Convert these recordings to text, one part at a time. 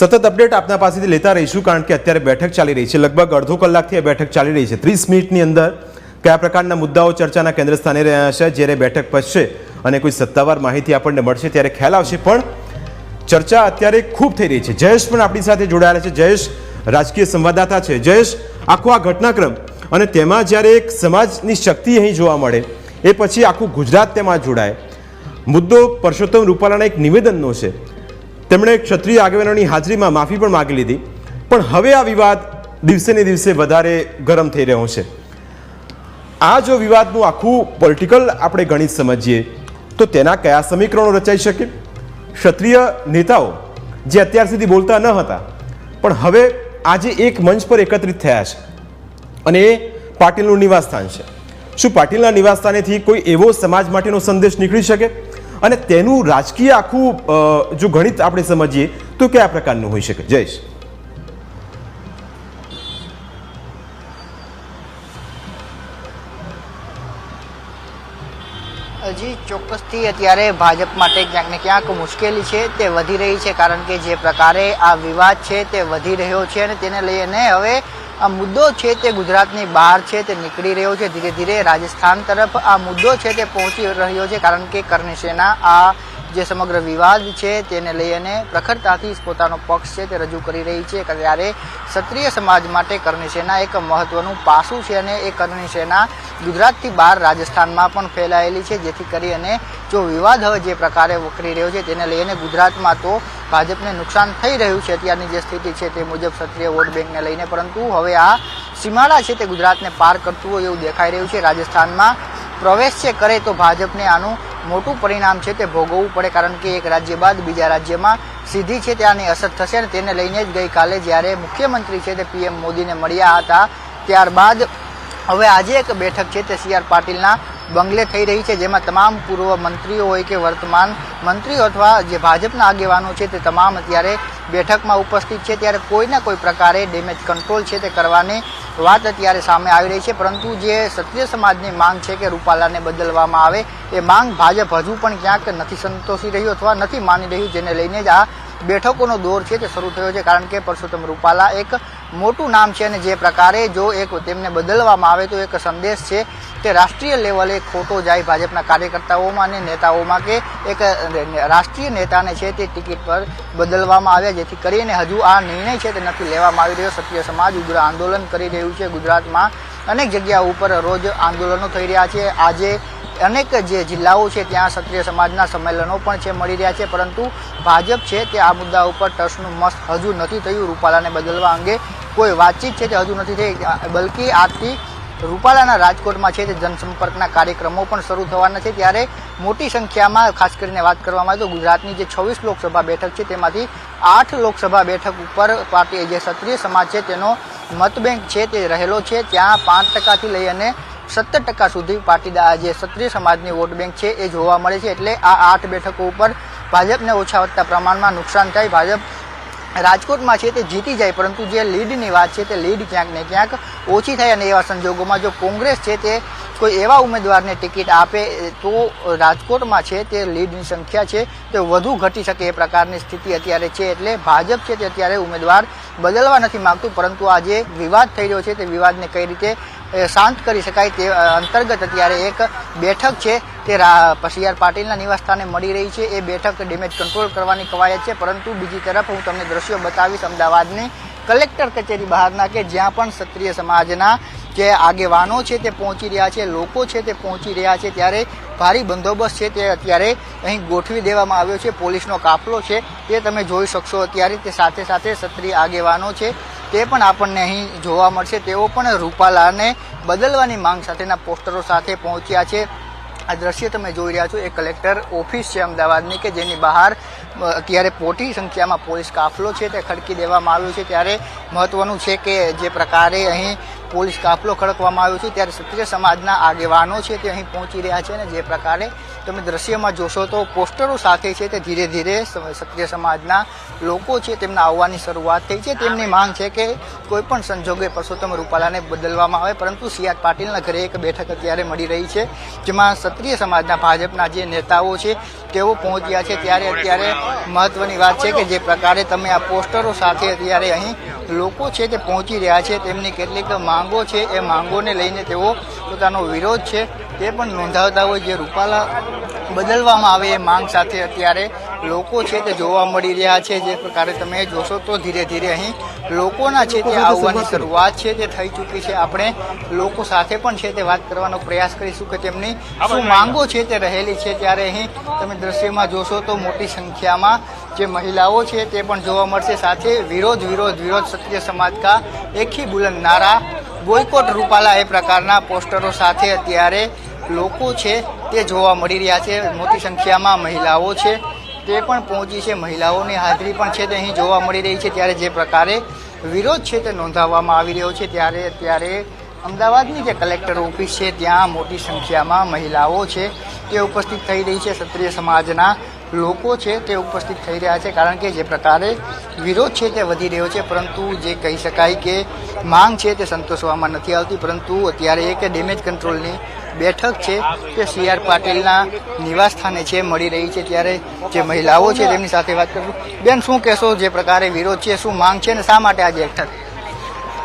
સતત અપડેટ આપના પાસેથી લેતા રહીશું કારણ કે અત્યારે બેઠક ચાલી રહી છે. લગભગ અડધો કલાકથી આ બેઠક ચાલી રહી છે. ત્રીસ મિનિટની અંદર કયા પ્રકારના મુદ્દાઓ ચર્ચાના કેન્દ્ર સ્થાને રહ્યા છે જ્યારે બેઠક પછશે અને કોઈ સત્તાવાર માહિતી આપણને મળશે ત્યારે ખ્યાલ આવશે. પણ ચર્ચા અત્યારે ખૂબ થઈ રહી છે. જયેશ પણ આપણી સાથે જોડાયેલા છે. જયેશ, રાજકીય સંવાદદાતા છે. જયેશ, આખો આ ઘટનાક્રમ અને તેમાં જ્યારે એક સમાજની શક્તિ અહીં જોવા મળે, એ પછી આખું ગુજરાત તેમાં જોડાય. મુદ્દો પરસોત્તમ રૂપાલાના એક નિવેદનનો છે. તેમણે ક્ષત્રિય આગેવાનોની હાજરીમાં માફી પણ માગી લીધી. પણ હવે આ વિવાદ દિવસે ને દિવસે વધારે ગરમ થઈ રહ્યો છે. આ જો વિવાદનું આખું પોલિટિકલ આપણે ગણિત સમજીએ, તો તેના કયા સમીકરણો રચાઈ શકે? ક્ષત્રિય નેતાઓ જે અત્યાર સુધી બોલતા ન હતા, પણ હવે આજે એક મંચ પર એકત્રિત થયા છે. અને એ પાટીલનું નિવાસસ્થાન છે. શું પાટીલના નિવાસસ્થાનેથી કોઈ એવો સમાજ માટેનો સંદેશ નીકળી શકે? અને તેનું રાજકીય આખું જો ગણિત આપણે સમજીએ, તો કયા પ્રકારનું હોઈ શકે? જયેશ હજી ચોક્કસથી અત્યારે ભાજપ માટે ક્યાંક ને ક્યાંક મુશ્કેલી છે, તે વધી રહી છે, કારણ કે જે પ્રકારે આ વિવાદ છે તે વધી રહ્યો છે અને તેને લઈને હવે આ મુદ્દો છે તે ગુજરાતની બહાર છે, તે નીકળી રહ્યો છે. ધીરે ધીરે રાજસ્થાન તરફ આ મુદ્દો છે તે પહોંચી રહ્યો છે, કારણ કે કરણી આ જે સમગ્ર વિવાદ છે તેને લઈને પ્રખરતાથી પોતાનો પક્ષ છે તે રજૂ કરી રહી છે ત્યારે ક્ષત્રિય સમાજ માટે કરણી સેના એક મહત્વનું પાસું છે અને એ કરણી સેના ગુજરાતથી બહાર રાજસ્થાનમાં પણ ફેલાયેલી છે. જેથી કરી અને જો વિવાદ હવે જે પ્રકારે વકરી રહ્યો છે તેને લઈને ગુજરાતમાં તો ભાજપને નુકસાન થઈ રહ્યું છે. અત્યારની જે સ્થિતિ છે તે મુજબ ક્ષત્રિય વોટ બેંકને લઈને પરંતુ હવે આ સીમાડા છે તે ગુજરાતને પાર કરતું હોય એવું દેખાઈ રહ્યું છે. રાજસ્થાનમાં પ્રવેશ છે, કરે તો ભાજપને આનું મોટું પરિણામ છે તે ભોગવવું પડે કારણ કે એક રાજ્ય બાદ બીજા રાજ્યમાં સીધી છે ત્યાંની અસર થશે અને તેને લઈને જ ગઈકાલે જ્યારે મુખ્યમંત્રી છે તે પીએમ મોદીને મળ્યા હતા, ત્યારબાદ હવે આજે એક બેઠક છે તે સી આર પાટીલના બંગલે થઈ રહી છે, જેમાં તમામ પૂર્વ મંત્રીઓ હોય કે વર્તમાન મંત્રીઓ અથવા જે ભાજપના આગેવાનો છે તે તમામ અત્યારે બેઠકમાં ઉપસ્થિત છે, ત્યારે કોઈના કોઈ પ્રકારે ડેમેજ કંટ્રોલ છે તે કરવાની વાત અત્યારે સામે આવી રહી છે, પરંતુ જે ક્ષત્રિય સમાજની માંગ છે કે રૂપાલાને બદલવામાં આવે, એ માંગ ભાજપ હજુ પણ ક્યાંક નથી સંતોષી રહ્યું અથવા નથી માની રહ્યું, જેને લઈને જ આ બેઠકોનો દોર છે તે શરૂ થયો છે. કારણ કે પરસોત્તમ રૂપાલા એક મોટું નામ છે અને જે પ્રકારે જો એક તેમને બદલવામાં આવે તો એક સંદેશ છે તે રાષ્ટ્રીય લેવલે ખોટો જાય ભાજપના કાર્યકર્તાઓમાં અને નેતાઓમાં કે એક રાષ્ટ્રીય નેતાને છે તે ટિકિટ પર બદલવામાં આવ્યા, જેથી કરીને હજુ આ નિર્ણય છે તે નથી લેવામાં આવી રહ્યો. ક્ષત્રિય સમાજ ઉગ્ર આંદોલન કરી રહ્યું છે ગુજરાતમાં. અનેક જગ્યા ઉપર રોજ આંદોલનો થઈ રહ્યા છે. આજે અનેક જે જિલ્લાઓ છે ત્યાં ક્ષત્રિય સમાજના સંમેલનો પણ છે, મળી રહ્યા છે. પરંતુ ભાજપ છે તે આ મુદ્દા ઉપર ટસનું મસ્ત હજુ નથી થયું. રૂપાલાને બદલવા અંગે કોઈ વાતચીત છે તે હજુ નથી થઈ, બલકી આજથી રૂપાલાના રાજકોટમાં છે તે જનસંપર્કના કાર્યક્રમો પણ શરૂ થવાના છે. ત્યારે મોટી સંખ્યામાં, ખાસ કરીને વાત કરવામાં આવે તો ગુજરાતની જે છવ્વીસ લોકસભા બેઠક છે તેમાંથી આઠ લોકસભા બેઠક ઉપર પાર્ટી જે ક્ષત્રિય સમાજ છે તેનો મતબેંક છે તે રહેલો છે. ત્યાં પાંચ ટકાથી લઈ અને સત્તર ટકા સુધી પાટીદાર જે ક્ષત્રિય સમાજની વોટ બેંક છે એ જોવા મળે છે. એટલે આ આઠ બેઠકો ઉપર ભાજપને ઓછા વધતા પ્રમાણમાં નુકસાન થાય. ભાજપ રાજકોટમાં છે તે જીતી જાય, પરંતુ જે લીડની વાત છે તે લીડ ક્યાંક ને ક્યાંક ઓછી થાય અને એવા સંજોગોમાં જો કોંગ્રેસ છે તે કોઈ એવા ઉમેદવારને ટિકિટ આપે તો રાજકોટમાં છે, તે લીડની સંખ્યા છે, તે વધુ ઘટી શકે એ પ્રકારની સ્થિતિ અત્યારે છે, એટલે ભાજપ છે તે અત્યારે ઉમેદવાર બદલવા નથી માંગતું, પરંતુ આ જે વિવાદ થઈ રહ્યો છે, તે વિવાદને કઈ રીતે શાંત કરી શકાય તે અંતર્ગત અત્યારે એક બેઠક છે, તે રા- સી આર પાટીલના નિવાસસ્થાને મળી રહી છે, એ બેઠક ડેમેજ કંટ્રોલ કરવાની કવાયત છે, પરંતુ બીજી તરફ હું તમને દ્રશ્યો બતાવીશ અમદાવાદની કલેક્ટર કચેરી બહારના કે જ્યાં પણ ક્ષત્રિય સમાજના જે આગેવાનો છે તે પહોંચી રહ્યા છે, લોકો છે તે પહોંચી રહ્યા છે, ત્યારે ભારી બંદોબસ્ત છે તે અત્યારે અહીં ગોઠવી દેવામાં આવ્યો છે, પોલીસનો કાફલો છે, તે તમે જોઈ શકશો અત્યારે તે સાથે સાથે ક્ષત્રિય આગેવાનો છે, તે પણ આપણને અહીં જોવા મળશે, તેઓ પણ રૂપાલાને બદલવાની માંગ સાથેના પોસ્ટરો સાથે પહોંચ્યા છે. આ દ્રશ્ય તમે જોઈ રહ્યા છો, એ કલેક્ટર ઓફિસ છે અમદાવાદની કે જેની બહાર અત્યારે મોટી સંખ્યામાં પોલીસ કાફલો છે તે ખડકી દેવામાં આવ્યો છે, ત્યારે મહત્વનું છે કે જે પ્રકારે અહીં પોલીસ કાફલો ખડકવામાં આવ્યો છે. ત્યારે ક્ષત્રિય સમાજના આગેવાનો છે તે અહીં પહોંચી રહ્યા છે અને જે પ્રકારે તમે દ્રશ્યમાં જોશો તો પોસ્ટરો સાથે છે તે ધીરે ધીરે ક્ષત્રિય સમાજના લોકો છે તેમના આવવાની શરૂઆત થઈ છે. તેમની માંગ છે કે કોઈ પણ સંજોગે પરસોત્તમ રૂપાલાને બદલવામાં આવે. પરંતુ સી આર પાટીલના ઘરે એક બેઠક અત્યારે મળી રહી છે, જેમાં ક્ષત્રિય સમાજના ભાજપના જે નેતાઓ છે તેઓ પહોંચ્યા છે. ત્યારે અત્યારે મહત્વની વાત છે કે જે પ્રકારે તમે આ પોસ્ટરો સાથે અત્યારે અહીં લોકો છે તે પહોંચી રહ્યા છે, તેમની કેટલીક માંગો છે એ માંગોને લઈને તેઓ પોતાનો વિરોધ છે, તે પણ નોંધાવતા હોય જે રૂપાલા બદલવામાં આવે એ માંગ સાથે અત્યારે લોકો છે તે જોવા મળી રહ્યા છે. જે પ્રકારે તમે જોશો તો ધીરે ધીરે અહીં લોકોના છે તે આવવાની શરૂઆત છે તે થઈ ચૂકી છે. આપણે લોકો સાથે પણ છે તે વાત કરવાનો પ્રયાસ કરીશું કે તેમની શું માંગો છે તે રહેલી છે. ત્યારે અહીં તમે દ્રશ્યમાં જોશો તો મોટી સંખ્યામાં જે મહિલાઓ છે તે પણ જોવા મળશે. સાથે વિરોધ વિરોધ વિરોધ ક્ષત્રિય સમાજ કા એકી બુલંદ નારા બોયકોટ રૂપાલા એ પ્રકારના પોસ્ટરો સાથે અત્યારે લોકો છે તે જોવા મળી રહ્યા છે. મોટી સંખ્યામાં મહિલાઓ છે. તે પણ પહોંચી છે. મહિલાઓની હાજરી પણ છે તે અહીં જોવા મળી રહી છે. ત્યારે જે પ્રકારે વિરોધ છે તે નોંધાવવામાં આવી રહ્યો છે. ત્યારે અત્યારે અમદાવાદની જે કલેક્ટર ઓફિસ છે, ત્યાં મોટી સંખ્યામાં મહિલાઓ છે તે ઉપસ્થિત થઈ રહી છે. ક્ષત્રિય સમાજના લોકો છે તે ઉપસ્થિત થઈ રહ્યા છે. કારણ કે જે પ્રકારે વિરોધ છે તે વધી રહ્યો છે. પરંતુ જે કહી શકાય કે માંગ છે તે સંતોષવામાં નથી આવતી. પરંતુ અત્યારે એક ડેમેજ કંટ્રોલની બેઠક છે તે સી આર પાટીલના નિવાસ સ્થાને છે, મળી રહી છે ત્યારે જે મહિલાઓ છે તેમની સાથે વાત કરું. બેન, શું કહેશો જે પ્રકારે વિરોધ છે, શું માંગ છે ને શા માટે આજે બેઠક?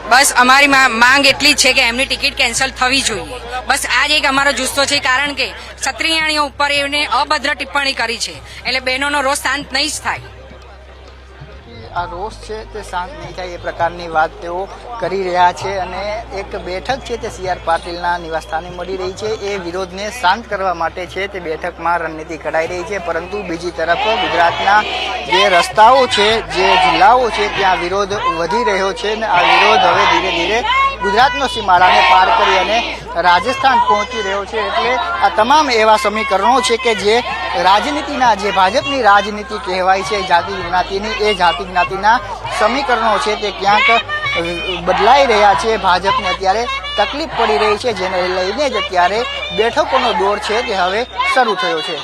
બસ, અમારી માંગ એટલી જ છે કે એમની ટિકિટ કેન્સલ થવી જોઈએ. બસ આ જ એક અમારો જુસ્સો છે, કારણ કે ક્ષત્રિયાણીઓ ઉપર એમને અભદ્ર ટિપ્પણી કરી છે. એટલે બહેનોનો રોષ શાંત નહીં જ થાય. આ રોષ છે તે શાંત નહીં થાય એ પ્રકારની વાત તેઓ કરી રહ્યા છે અને એક બેઠક છે તે સી આર પાટીલના નિવાસસ્થાને મળી રહી છે. એ વિરોધને શાંત કરવા માટે છે તે બેઠકમાં રણનીતિ ઘડાઈ રહી છે. પરંતુ બીજી તરફ ગુજરાતના જે રસ્તાઓ છે, જે જિલ્લાઓ છે, ત્યાં વિરોધ વધી રહ્યો છે અને આ વિરોધ હવે ધીરે ધીરે ગુજરાતનો સીમાડાને પાર કરી અને રાજસ્થાન પહોંચી રહ્યો છે. એટલે આ તમામ એવા સમીકરણો છે કે જે રાજનીતિના જે ભાજપની રાજનીતિ કહેવાય છે, જાતિ જ્ઞાતિની, એ જાતિ જ્ઞાતિના સમીકરણો છે તે ક્યાંક બદલાઈ રહ્યા છે. ભાજપને અત્યારે તકલીફ પડી રહી છે, જેને લઈને જ અત્યારે બેઠકોનો દોર છે તે હવે શરૂ થયો છે.